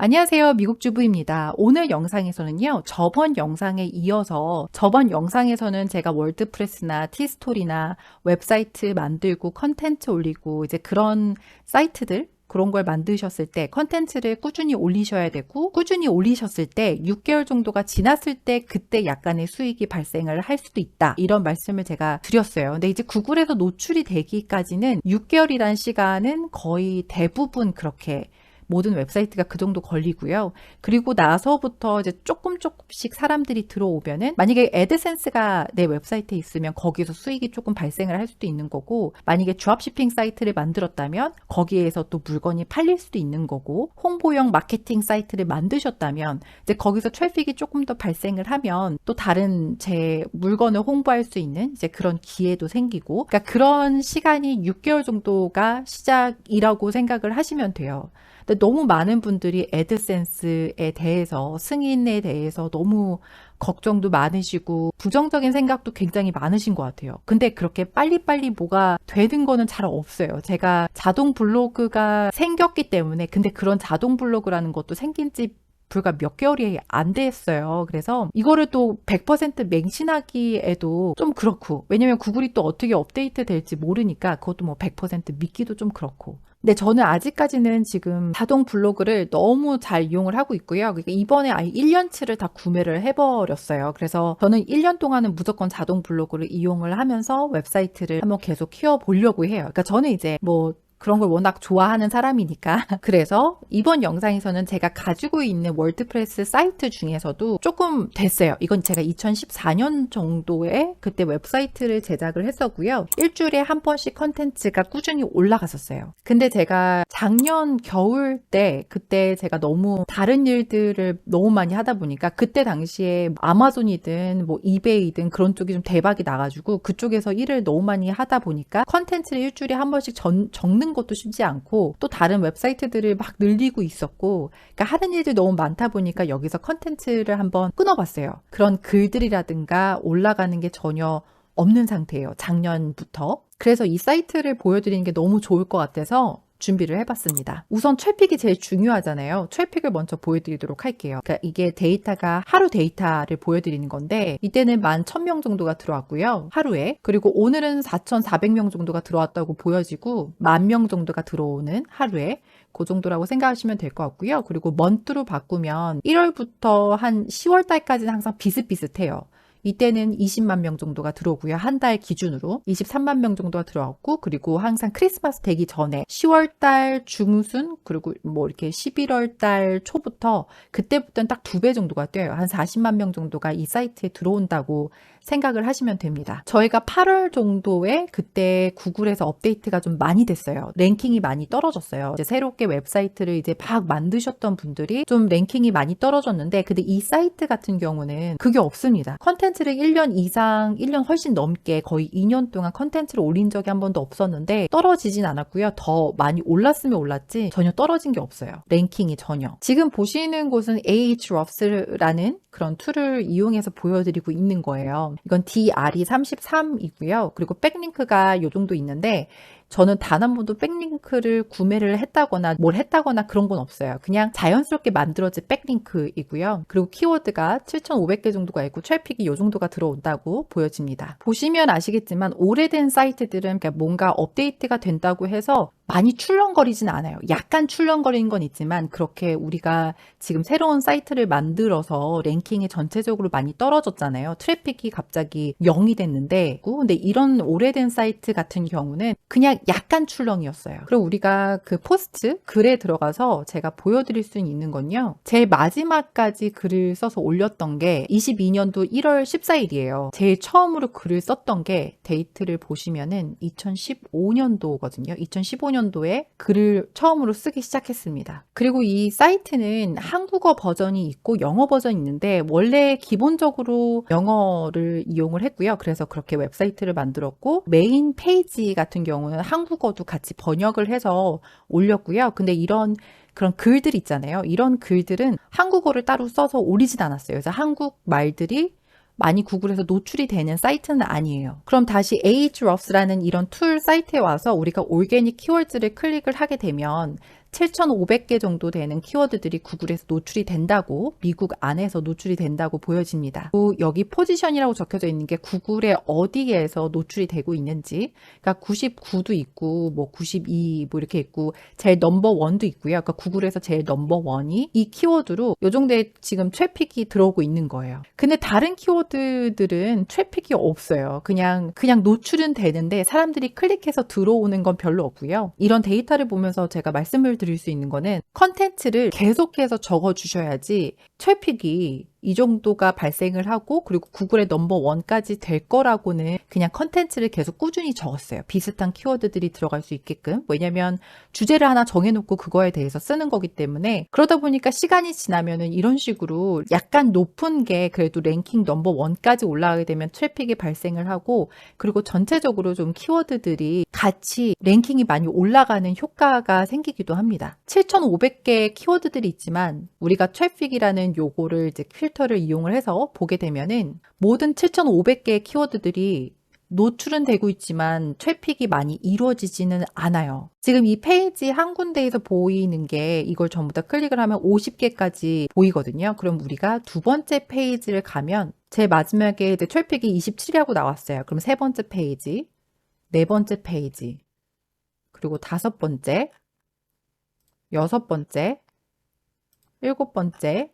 안녕하세요. 미국 주부입니다. 오늘 영상에서는요, 저번 영상에 이어서 저번 영상에서는 제가 월드프레스나 티스토리나 웹사이트 만들고 컨텐츠 올리고 이제 그런 사이트들 그런 걸 만드셨을 때 컨텐츠를 꾸준히 올리셔야 되고 꾸준히 올리셨을 때 6개월 정도가 지났을 때 그때 약간의 수익이 발생을 할 수도 있다. 이런 말씀을 제가 드렸어요. 근데 이제 구글에서 노출이 되기까지는 6개월이란 시간은 거의 대부분 그렇게 모든 웹사이트가 그 정도 걸리고요. 그리고 나서부터 이제 조금 조금씩 사람들이 들어오면은 만약에 애드센스가 내 웹사이트에 있으면 거기서 수익이 조금 발생을 할 수도 있는 거고 만약에 드롭시핑 사이트를 만들었다면 거기에서 또 물건이 팔릴 수도 있는 거고 홍보용 마케팅 사이트를 만드셨다면 이제 거기서 트래픽이 조금 더 발생을 하면 또 다른 제 물건을 홍보할 수 있는 이제 그런 기회도 생기고 그러니까 그런 시간이 6개월 정도가 시작이라고 생각을 하시면 돼요. 근데 너무 많은 분들이 애드센스에 대해서 승인에 대해서 너무 걱정도 많으시고 부정적인 생각도 굉장히 많으신 것 같아요. 근데 그렇게 빨리빨리 뭐가 되는 거는 잘 없어요. 제가 자동 블로그가 생겼기 때문에 근데 그런 자동 블로그라는 것도 생긴 지 불과 몇 개월이 안 됐어요. 그래서 이거를 또 100% 맹신하기에도 좀 그렇고 왜냐면 구글이 또 어떻게 업데이트 될지 모르니까 그것도 뭐 100% 믿기도 좀 그렇고 근데 저는 아직까지는 지금 자동 블로그를 너무 잘 이용을 하고 있고요. 그러니까 이번에 아예 1년치를 다 구매를 해버렸어요. 그래서 저는 1년 동안은 무조건 자동 블로그를 이용을 하면서 웹사이트를 한번 계속 키워보려고 해요. 그러니까 저는 이제 뭐 그런 걸 워낙 좋아하는 사람이니까. 그래서 이번 영상에서는 제가 가지고 있는 월드프레스 사이트 중에서도 조금 됐어요. 이건 제가 2014년 정도에 그때 웹사이트를 제작을 했었고요. 일주일에 한 번씩 컨텐츠가 꾸준히 올라갔었어요. 근데 제가 작년 겨울 때 그때 제가 너무 다른 일들을 너무 많이 하다 보니까 그때 당시에 아마존이든 뭐 이베이든 그런 쪽이 좀 대박이 나가지고 그쪽에서 일을 너무 많이 하다 보니까 컨텐츠를 일주일에 한 번씩 전, 적는 하는 것도 쉽지 않고 또 다른 웹사이트들을 막 늘리고 있었고 그러니까 하는 일들이 너무 많다 보니까 여기서 컨텐츠를 한번 끊어봤어요. 그런 글들이라든가 올라가는 게 전혀 없는 상태예요. 작년부터. 그래서 이 사이트를 보여드리는 게 너무 좋을 것 같아서 준비를 해봤습니다. 우선 트래픽이 제일 중요하잖아요. 트래픽을 먼저 보여드리도록 할게요. 그러니까 이게 데이터가 하루 데이터를 보여드리는 건데 이때는 11,000명 정도가 들어왔고요. 하루에. 그리고 오늘은 4,400명 정도가 들어왔다고 보여지고 만 명 정도가 들어오는 하루에 그 정도라고 생각하시면 될 것 같고요. 그리고 먼트로 바꾸면 1월부터 한 10월 달까지는 항상 비슷비슷해요. 이때는 20만 명 정도가 들어오고요. 한 달 기준으로 23만 명 정도가 들어왔고 그리고 항상 크리스마스 되기 전에 10월 달 중순 그리고 뭐 이렇게 11월 달 초부터 그때부터는 딱 두 배 정도가 뛰어요. 한 40만 명 정도가 이 사이트에 들어온다고 생각을 하시면 됩니다. 저희가 8월 정도에 그때 구글에서 업데이트가 좀 많이 됐어요. 랭킹이 많이 떨어졌어요. 이제 새롭게 웹사이트를 이제 막 만드셨던 분들이 좀 랭킹이 많이 떨어졌는데 근데 이 사이트 같은 경우는 그게 없습니다. 컨텐츠를 1년 이상, 1년 훨씬 넘게 거의 2년 동안 컨텐츠를 올린 적이 한 번도 없었는데 떨어지진 않았고요. 더 많이 올랐으면 올랐지 전혀 떨어진 게 없어요. 랭킹이 전혀. 지금 보시는 곳은 Ahrefs라는 그런 툴을 이용해서 보여드리고 있는 거예요. 이건 DR이 33이고요. 그리고 백링크가 이 정도 있는데 저는 단 한 번도 백링크를 구매를 했다거나 뭘 했다거나 그런 건 없어요. 그냥 자연스럽게 만들어진 백링크이고요. 그리고 키워드가 7,500개 정도가 있고 트래픽이 이 정도가 들어온다고 보여집니다. 보시면 아시겠지만 오래된 사이트들은 뭔가 업데이트가 된다고 해서 많이 출렁거리진 않아요. 약간 출렁거리는 건 있지만 그렇게 우리가 지금 새로운 사이트를 만들어서 랭킹이 전체적으로 많이 떨어졌잖아요. 트래픽이 갑자기 0이 됐는데 근데 이런 오래된 사이트 같은 경우는 그냥 약간 출렁이었어요. 그리고 우리가 그 포스트 글에 들어가서 제가 보여드릴 수 있는 건요. 제일 마지막까지 글을 써서 올렸던 게 22년도 1월 14일이에요. 제일 처음으로 글을 썼던 게 데이트를 보시면은 2015년도거든요. 2015년 2015년도에 글을 처음으로 쓰기 시작했습니다. 그리고 이 사이트는 한국어 버전이 있고 영어 버전이 있는데 원래 기본적으로 영어를 이용을 했고요. 그래서 그렇게 웹사이트를 만들었고 메인 페이지 같은 경우는 한국어도 같이 번역을 해서 올렸고요. 근데 이런 그런 글들 있잖아요. 이런 글들은 한국어를 따로 써서 올리진 않았어요. 그래서 한국 말들이 많이 구글에서 노출이 되는 사이트는 아니에요. 그럼 다시 Ahrefs라는 이런 툴 사이트에 와서 우리가 올게닉 키워드를 클릭을 하게 되면 7,500개 정도 되는 키워드들이 구글에서 노출이 된다고 미국 안에서 노출이 된다고 보여집니다. 또 여기 포지션이라고 적혀져 있는 게 구글의 어디에서 노출이 되고 있는지 그러니까 99도 있고 뭐 92 뭐 이렇게 있고 제일 넘버 원도 있고요. 그러니까 구글에서 제일 넘버 원이 이 키워드로 요 정도의 지금 트래픽이 들어오고 있는 거예요. 근데 다른 키워드들은 트래픽이 없어요. 그냥 그냥 노출은 되는데 사람들이 클릭해서 들어오는 건 별로 없고요. 이런 데이터를 보면서 제가 말씀을 드릴 수 있는 거는 컨텐츠를 계속해서 적어 주셔야지 트래픽이 이 정도가 발생을 하고 그리고 구글의 넘버 원까지 될 거라고는 그냥 컨텐츠를 계속 꾸준히 적었어요. 비슷한 키워드들이 들어갈 수 있게끔. 왜냐면 주제를 하나 정해놓고 그거에 대해서 쓰는 거기 때문에 그러다 보니까 시간이 지나면은 이런 식으로 약간 높은 게 그래도 랭킹 넘버 원까지 올라가게 되면 트래픽이 발생을 하고 그리고 전체적으로 좀 키워드들이 같이 랭킹이 많이 올라가는 효과가 생기기도 합니다. 7,500개의 키워드들이 있지만 우리가 트래픽이라는 요거를 이제 필 터를 이용을 해서 보게 되면은 모든 7,500개의 키워드들이 노출은 되고 있지만 트래픽이 많이 이루어지지는 않아요. 지금 이 페이지 한 군데에서 보이는 게 이걸 전부 다 클릭을 하면 50개까지 보이거든요. 그럼 우리가 두 번째 페이지를 가면 제 마지막에 이제 트래픽이 27이라고 나왔어요. 그럼 세 번째 페이지, 네 번째 페이지, 그리고 다섯 번째, 여섯 번째, 일곱 번째,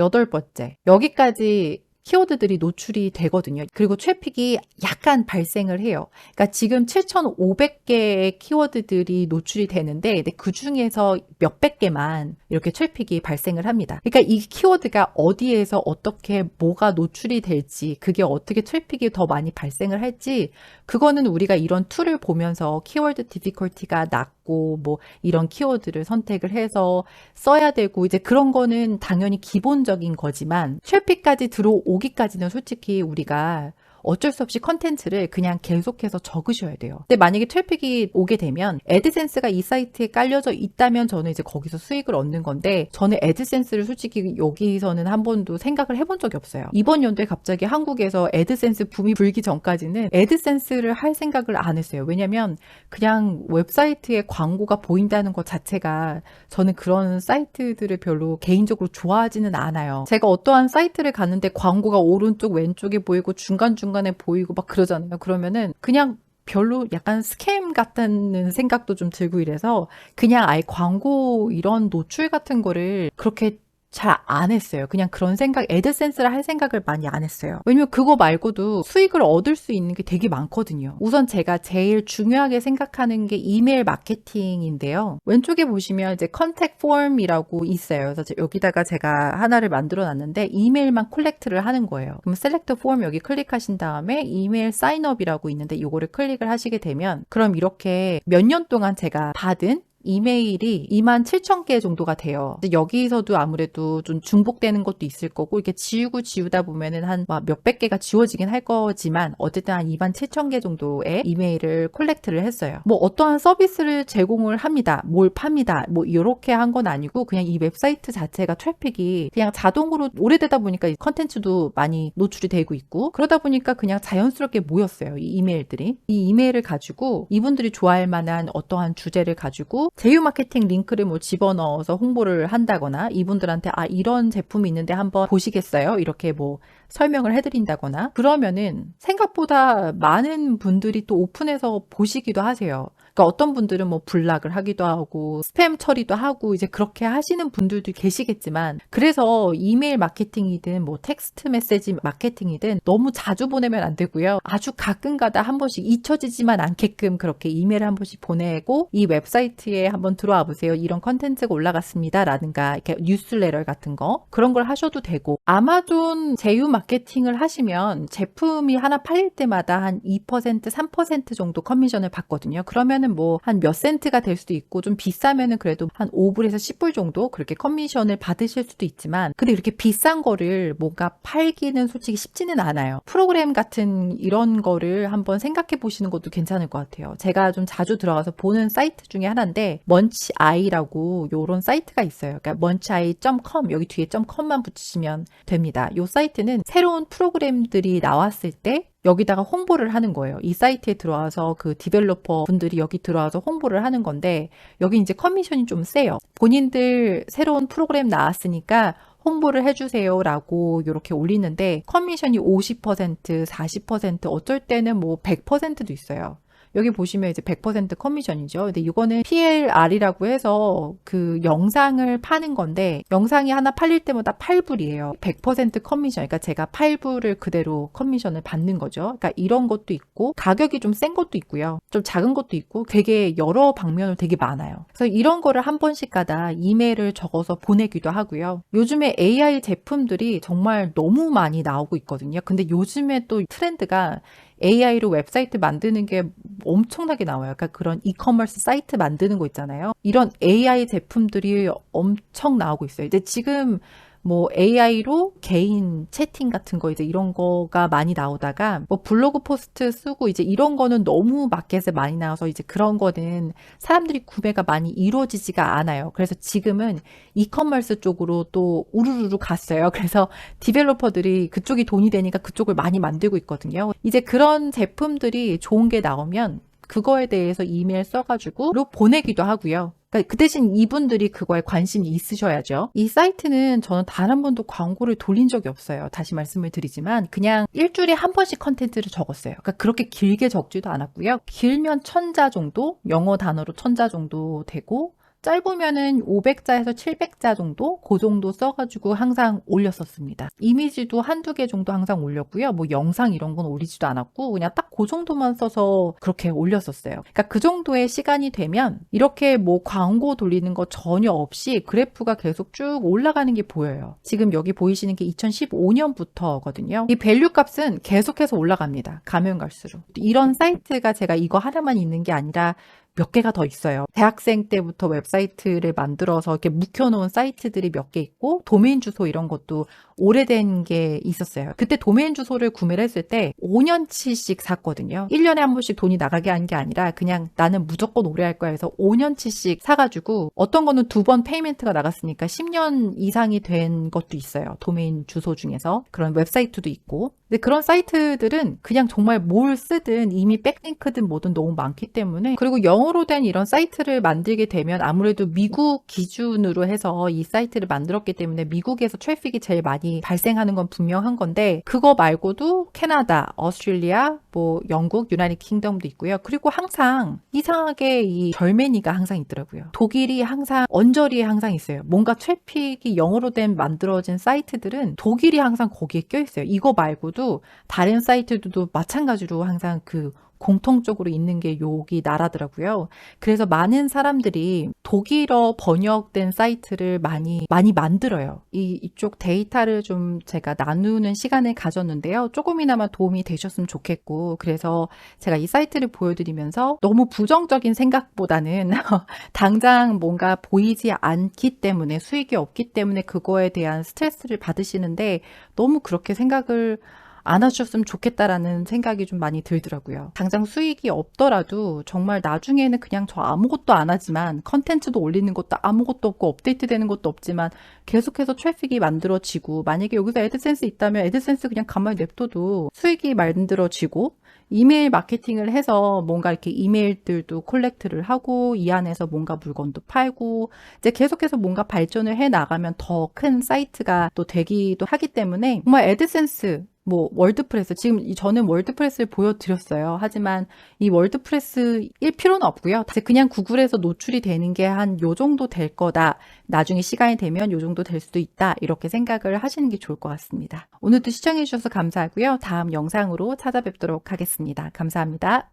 여덟 번째. 여기까지 키워드들이 노출이 되거든요. 그리고 트래픽이 약간 발생을 해요. 그러니까 지금 7,500개의 키워드들이 노출이 되는데 그 중에서 몇백 개만 이렇게 트래픽이 발생을 합니다. 그러니까 이 키워드가 어디에서 어떻게 뭐가 노출이 될지 그게 어떻게 트래픽이 더 많이 발생을 할지 그거는 우리가 이런 툴을 보면서 키워드 디피컬티가 낮 고 뭐 이런 키워드를 선택을 해서 써야 되고 이제 그런 거는 당연히 기본적인 거지만 트래픽까지 들어오기까지는 솔직히 우리가 어쩔 수 없이 컨텐츠를 그냥 계속해서 적으셔야 돼요. 근데 만약에 트래픽이 오게 되면 애드센스가 이 사이트에 깔려져 있다면 저는 이제 거기서 수익을 얻는 건데 저는 애드센스를 솔직히 여기서는 한 번도 생각을 해본 적이 없어요. 이번 연도에 갑자기 한국에서 애드센스 붐이 불기 전까지는 애드센스를 할 생각을 안 했어요. 왜냐면 그냥 웹사이트에 광고가 보인다는 것 자체가 저는 그런 사이트들을 별로 개인적으로 좋아하지는 않아요. 제가 어떠한 사이트를 갔는데 광고가 오른쪽 왼쪽에 보이고 중간중간 에 보이고 막 그러잖아요. 그러면은 그냥 별로 약간 스캠 같다는 생각도 좀 들고 이래서 그냥 아예 광고 이런 노출 같은 거를 그렇게 잘 안 했어요. 그냥 그런 생각, 애드센스를 할 생각을 많이 안 했어요. 왜냐면 그거 말고도 수익을 얻을 수 있는 게 되게 많거든요. 우선 제가 제일 중요하게 생각하는 게 이메일 마케팅인데요. 왼쪽에 보시면 이제 컨택 폼이라고 있어요. 그래서 여기다가 제가 하나를 만들어 놨는데 이메일만 콜렉트를 하는 거예요. 그럼 셀렉트 폼 여기 클릭하신 다음에 이메일 사인업이라고 있는데 이거를 클릭을 하시게 되면 그럼 이렇게 몇 년 동안 제가 받은 이메일이 2만 7천 개 정도가 돼요. 여기서도 아무래도 좀 중복되는 것도 있을 거고 이렇게 지우고 지우다 보면은 한 몇백 개가 지워지긴 할 거지만 어쨌든 한 2만 7천 개 정도의 이메일을 콜렉트를 했어요. 뭐 어떠한 서비스를 제공을 합니다. 뭘 팝니다. 뭐 이렇게 한 건 아니고 그냥 이 웹사이트 자체가 트래픽이 그냥 자동으로 오래되다 보니까 컨텐츠도 많이 노출이 되고 있고 그러다 보니까 그냥 자연스럽게 모였어요. 이 이메일들이. 이 이메일을 가지고 이분들이 좋아할 만한 어떠한 주제를 가지고 제휴 마케팅 링크를 뭐 집어넣어서 홍보를 한다거나 이분들한테 아 이런 제품이 있는데 한번 보시겠어요? 이렇게 뭐 설명을 해드린다거나 그러면은 생각보다 많은 분들이 또 오픈해서 보시기도 하세요. 그러니까 어떤 분들은 뭐 블락을 하기도 하고 스팸 처리도 하고 이제 그렇게 하시는 분들도 계시겠지만 그래서 이메일 마케팅이든 뭐 텍스트 메시지 마케팅이든 너무 자주 보내면 안 되고요. 아주 가끔가다 한 번씩 잊혀지지만 않게끔 그렇게 이메일 한 번씩 보내고 이 웹사이트에 한번 들어와 보세요. 이런 컨텐츠가 올라갔습니다. 라든가 이렇게 뉴스레터 같은 거 그런 걸 하셔도 되고 아마존 제휴 마케팅을 하시면 제품이 하나 팔릴 때마다 한 2% 3% 정도 커미션을 받거든요. 그러면 하면은 뭐 한 몇 센트가 될 수도 있고 좀 비싸면은 그래도 한 5불에서 10불 정도 그렇게 커미션을 받으실 수도 있지만 근데 이렇게 비싼 거를 뭔가 팔기는 솔직히 쉽지는 않아요. 프로그램 같은 이런 거를 한번 생각해 보시는 것도 괜찮을 것 같아요. 제가 좀 자주 들어가서 보는 사이트 중에 하나인데 먼치아이라고 요런 사이트가 있어요. 그러니까 먼치아이.com 여기 뒤에 .com만 붙이시면 됩니다. 요 사이트는 새로운 프로그램들이 나왔을 때 여기다가 홍보를 하는 거예요. 이 사이트에 들어와서 그 디벨로퍼 분들이 여기 들어와서 홍보를 하는 건데 여기 이제 커미션이 좀 세요. 본인들 새로운 프로그램 나왔으니까 홍보를 해주세요 라고 이렇게 올리는데 커미션이 50%, 40% 어쩔 때는 뭐 100%도 있어요. 여기 보시면 이제 100% 커미션이죠. 근데 이거는 PLR이라고 해서 그 영상을 파는 건데 영상이 하나 팔릴 때마다 8불이에요. 100% 커미션. 그러니까 제가 8불을 그대로 커미션을 받는 거죠. 그러니까 이런 것도 있고 가격이 좀 센 것도 있고요. 좀 작은 것도 있고 되게 여러 방면으로 되게 많아요. 그래서 이런 거를 한 번씩 가다 이메일을 적어서 보내기도 하고요. 요즘에 AI 제품들이 정말 너무 많이 나오고 있거든요. 근데 요즘에 또 트렌드가 AI로 웹사이트 만드는 게 엄청나게 나와요. 그러니까 그런 이커머스 사이트 만드는 거 있잖아요. 이런 AI 제품들이 엄청 나오고 있어요. 이제 지금 뭐 AI로 개인 채팅 같은 거 이제 이런 거가 많이 나오다가 뭐 블로그 포스트 쓰고 이제 이런 거는 너무 마켓에 많이 나와서 이제 그런 거는 사람들이 구매가 많이 이루어지지가 않아요. 그래서 지금은 이커머스 쪽으로 또 우르르르 갔어요. 그래서 디벨로퍼들이 그쪽이 돈이 되니까 그쪽을 많이 만들고 있거든요. 이제 그런 제품들이 좋은 게 나오면 그거에 대해서 이메일 써가지고 보내기도 하고요. 그러니까 그 대신 이분들이 그거에 관심이 있으셔야죠. 이 사이트는 저는 단 한 번도 광고를 돌린 적이 없어요. 다시 말씀을 드리지만 그냥 일주일에 한 번씩 컨텐츠를 적었어요. 그러니까 그렇게 길게 적지도 않았고요. 길면 천자 정도, 영어 단어로 천자 정도 되고 짧으면은 500자에서 700자 정도? 그 정도 써가지고 항상 올렸었습니다. 이미지도 한두 개 정도 항상 올렸고요. 뭐 영상 이런 건 올리지도 않았고, 그냥 딱 그 정도만 써서 그렇게 올렸었어요. 그러니까 그 정도의 시간이 되면 이렇게 뭐 광고 돌리는 거 전혀 없이 그래프가 계속 쭉 올라가는 게 보여요. 지금 여기 보이시는 게 2015년부터거든요. 이 밸류 값은 계속해서 올라갑니다. 가면 갈수록. 이런 사이트가 제가 이거 하나만 있는 게 아니라 몇 개가 더 있어요. 대학생 때부터 웹사이트를 만들어서 이렇게 묵혀놓은 사이트들이 몇 개 있고 도메인 주소 이런 것도 오래된 게 있었어요. 그때 도메인 주소를 구매를 했을 때 5년치씩 샀거든요. 1년에 한 번씩 돈이 나가게 한 게 아니라 그냥 나는 무조건 오래 할 거야 해서 5년치씩 사가지고 어떤 거는 두 번 페이멘트가 나갔으니까 10년 이상이 된 것도 있어요. 도메인 주소 중에서 그런 웹사이트도 있고 근데 그런 사이트들은 그냥 정말 뭘 쓰든 이미 백링크든 뭐든 너무 많기 때문에 그리고 영어 로 된 이런 사이트를 만들게 되면 아무래도 미국 기준으로 해서 이 사이트를 만들었기 때문에 미국에서 트래픽이 제일 많이 발생하는 건 분명한 건데 그거 말고도 캐나다, 오스트레일리아, 뭐 영국, 유나이티 킹덤도 있고요. 그리고 항상 이상하게 이 절매니가 항상 있더라고요. 독일이 항상 언저리에 항상 있어요. 뭔가 트래픽이 영어로 된 만들어진 사이트들은 독일이 항상 거기에 껴 있어요. 이거 말고도 다른 사이트들도 마찬가지로 항상 그 공통적으로 있는 게 여기 나라더라고요. 그래서 많은 사람들이 독일어 번역된 사이트를 많이 많이 만들어요. 이 이쪽 데이터를 좀 제가 나누는 시간을 가졌는데요. 조금이나마 도움이 되셨으면 좋겠고 그래서 제가 이 사이트를 보여드리면서 너무 부정적인 생각보다는 당장 뭔가 보이지 않기 때문에 수익이 없기 때문에 그거에 대한 스트레스를 받으시는데 너무 그렇게 생각을 안 하셨으면 좋겠다라는 생각이 좀 많이 들더라고요. 당장 수익이 없더라도 정말 나중에는 그냥 저 아무것도 안 하지만 컨텐츠도 올리는 것도 아무것도 없고 업데이트 되는 것도 없지만 계속해서 트래픽이 만들어지고 만약에 여기서 애드센스 있다면 애드센스 그냥 가만히 냅둬도 수익이 만들어지고 이메일 마케팅을 해서 뭔가 이렇게 이메일들도 콜렉트를 하고 이 안에서 뭔가 물건도 팔고 이제 계속해서 뭔가 발전을 해 나가면 더 큰 사이트가 또 되기도 하기 때문에 정말 애드센스 뭐 월드프레스 지금 저는 월드프레스를 보여드렸어요. 하지만 이 월드프레스일 필요는 없고요. 그냥 구글에서 노출이 되는 게 한 요 정도 될 거다. 나중에 시간이 되면 요 정도 될 수도 있다. 이렇게 생각을 하시는 게 좋을 것 같습니다. 오늘도 시청해 주셔서 감사하고요. 다음 영상으로 찾아뵙도록 하겠습니다. 감사합니다.